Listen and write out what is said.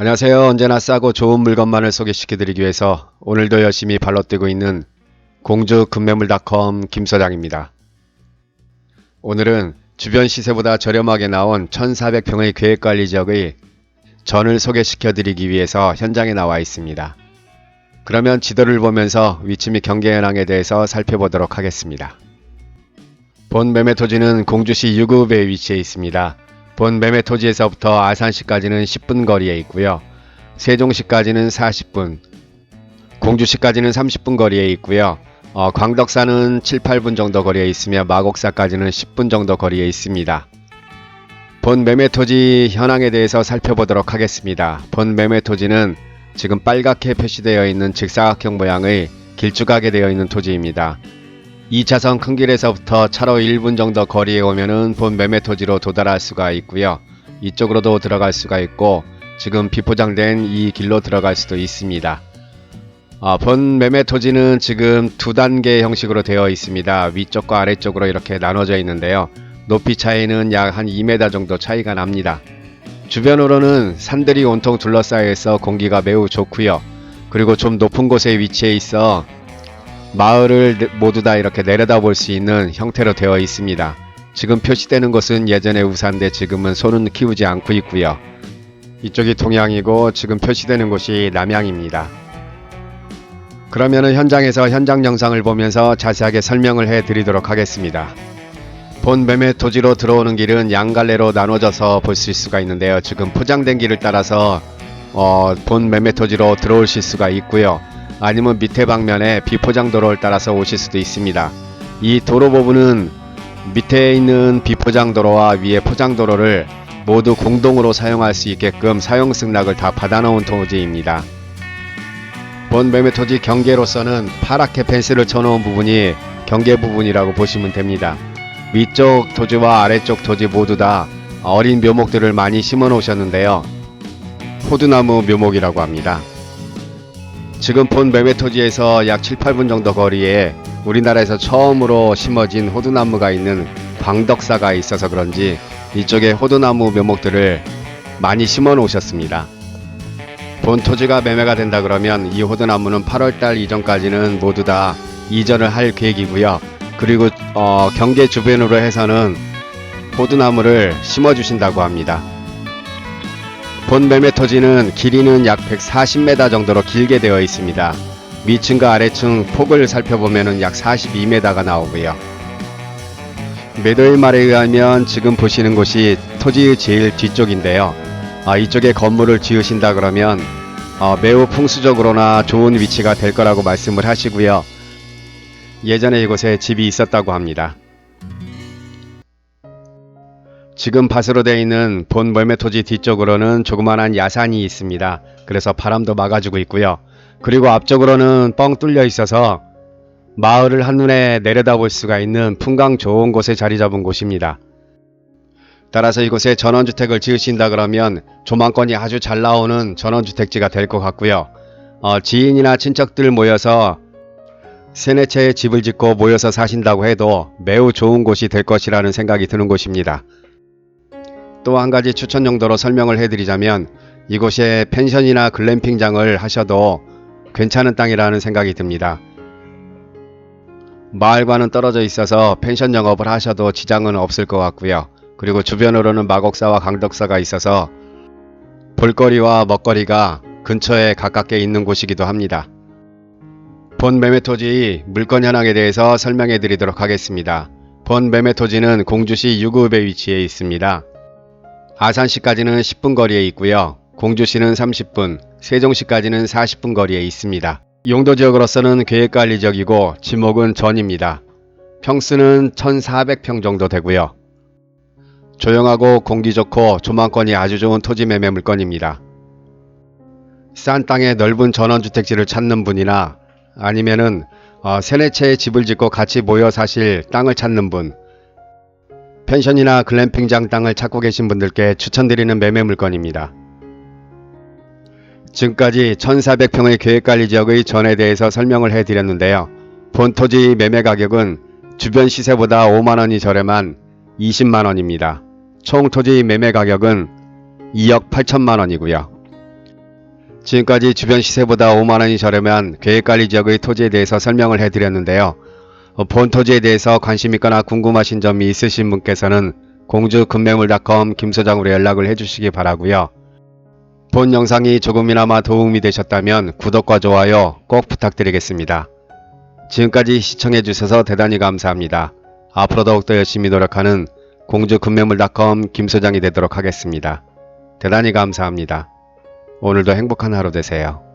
안녕하세요. 언제나 싸고 좋은 물건만을 소개시켜드리기 위해서 오늘도 열심히 발로 뛰고 있는 공주 금매물닷컴 김서장입니다. 오늘은 주변 시세보다 저렴하게 나온 1400평의 계획관리 지역의 전을 소개시켜드리기 위해서 현장에 나와 있습니다. 그러면 지도를 보면서 위치 및 경계 현황에 대해서 살펴보도록 하겠습니다. 본 매매 토지는 공주시 유급에 위치해 있습니다. 본 매매 토지에서부터 아산시까지는 10분 거리에 있고요. 세종시까지는 40분, 공주시까지는 30분 거리에 있고요. 어, 광덕사는 7, 8분 정도 거리에 있으며 마곡사까지는 10분 정도 거리에 있습니다. 본 매매 토지 현황에 대해서 살펴보도록 하겠습니다. 본 매매 토지는 지금 빨갛게 표시되어 있는 직사각형 모양의 길쭉하게 되어 있는 토지입니다. 2차선 큰 길에서부터 차로 1분 정도 거리에 오면은 본 매매 토지로 도달할 수가 있고요. 이쪽으로도 들어갈 수가 있고 지금 비포장된 이 길로 들어갈 수도 있습니다. 아, 본 매매 토지는 지금 두 단계 형식으로 되어 있습니다. 위쪽과 아래쪽으로 이렇게 나눠져 있는데요. 높이 차이는 약 한 2m 정도 차이가 납니다. 주변으로는 산들이 온통 둘러싸여 있어 공기가 매우 좋고요. 그리고 좀 높은 곳에 위치해 있어 마을을 네- 모두 다 이렇게 내려다볼 수 있는 형태로 되어 있습니다. 지금 표시되는 곳은 예전에 우산데 지금은 소는 키우지 않고 있고요. 이쪽이 동양이고 지금 표시되는 곳이 남양입니다. 그러면은 현장에서 현장 영상을 보면서 자세하게 설명을 해 드리도록 하겠습니다. 본 매매 토지로 들어오는 길은 양갈래로 나눠져서 볼수 수가 있는데요. 지금 포장된 길을 따라서 어, 본 매매 토지로 들어오실 수가 있고요. 아니면 밑에 방면에 비포장 도로를 따라서 오실 수도 있습니다. 이 도로 부분은 밑에 있는 비포장 도로와 위에 포장 도로를 모두 공동으로 사용할 수 있게끔 사용 승낙을 다 받아놓은 토지입니다. 본 매매 토지 경계로서는 파랗게 펜스를 쳐놓은 부분이 경계 부분이라고 보시면 됩니다. 위쪽 토지와 아래쪽 토지 모두 다 어린 묘목들을 많이 심어 놓으셨는데요. 호두나무 묘목이라고 합니다. 지금 본 매매 토지에서 약 7, 8분 정도 거리에 우리나라에서 처음으로 심어진 호두나무가 있는 광덕사가 있어서 그런지 이쪽에 호두나무 묘목들을 많이 심어 놓으셨습니다. 본 토지가 매매가 된다 그러면 이 호두나무는 8월달 이전까지는 모두 다 이전을 할 계획이고요. 그리고 어, 경계 주변으로 해서는 호두나무를 심어 주신다고 합니다. 본 매매 토지는 길이는 약 140m 정도로 길게 되어 있습니다. 위층과 아래층 폭을 살펴보면 약 42m가 나오고요. 매도인 말에 의하면 지금 보시는 곳이 토지의 제일 뒤쪽인데요. 아, 이쪽에 건물을 지으신다 그러면 어, 매우 풍수적으로나 좋은 위치가 될 거라고 말씀을 하시고요. 예전에 이곳에 집이 있었다고 합니다. 지금 밭으로 되어 있는 본 멀매 토지 뒤쪽으로는 조그만한 야산이 있습니다. 그래서 바람도 막아주고 있고요. 그리고 앞쪽으로는 뻥 뚫려 있어서 마을을 한눈에 내려다볼 수가 있는 풍광 좋은 곳에 자리 잡은 곳입니다. 따라서 이곳에 전원주택을 지으신다 그러면 조망권이 아주 잘 나오는 전원주택지가 될 것 같고요. 어, 지인이나 친척들 모여서 세네 채의 집을 짓고 모여서 사신다고 해도 매우 좋은 곳이 될 것이라는 생각이 드는 곳입니다. 또 한 가지 추천 정도로 설명을 해드리자면 이곳에 펜션이나 글램핑장을 하셔도 괜찮은 땅이라는 생각이 듭니다. 마을과는 떨어져 있어서 펜션 영업을 하셔도 지장은 없을 것 같고요. 그리고 주변으로는 마곡사와 강덕사가 있어서 볼거리와 먹거리가 근처에 가깝게 있는 곳이기도 합니다. 본 매매 토지 물건 현황에 대해서 설명해 드리도록 하겠습니다. 본 매매 토지는 공주시 유급에 위치해 있습니다. 아산시까지는 10분 거리에 있고요. 공주시는 30분, 세종시까지는 40분 거리에 있습니다. 용도 지역으로서는 계획관리 지역이고 지목은 전입니다. 평수는 1400평 정도 되고요. 조용하고 공기 좋고 조망권이 아주 좋은 토지 매매 물건입니다. 싼 땅에 넓은 전원주택지를 찾는 분이나 아니면은 어, 세네 채의 집을 짓고 같이 모여 사실 땅을 찾는 분, 펜션이나 글램핑장 땅을 찾고 계신 분들께 추천드리는 매매 물건입니다. 지금까지 1400평의 계획관리 지역의 전에 대해서 설명을 해드렸는데요. 본 토지 매매 가격은 주변 시세보다 5만원이 저렴한 20만원입니다. 총 토지 매매 가격은 2억 8천만원이고요. 지금까지 주변 시세보다 5만원이 저렴한 계획관리 지역의 토지에 대해서 설명을 해드렸는데요. 어, 본 토지에 대해서 관심 있거나 궁금하신 점이 있으신 분께서는 공주금매물닷컴 김소장으로 연락을 해주시기 바라고요. 본 영상이 조금이나마 도움이 되셨다면 구독과 좋아요 꼭 부탁드리겠습니다. 지금까지 시청해주셔서 대단히 감사합니다. 앞으로 더욱더 열심히 노력하는 공주금매물닷컴 김소장이 되도록 하겠습니다. 대단히 감사합니다. 오늘도 행복한 하루 되세요.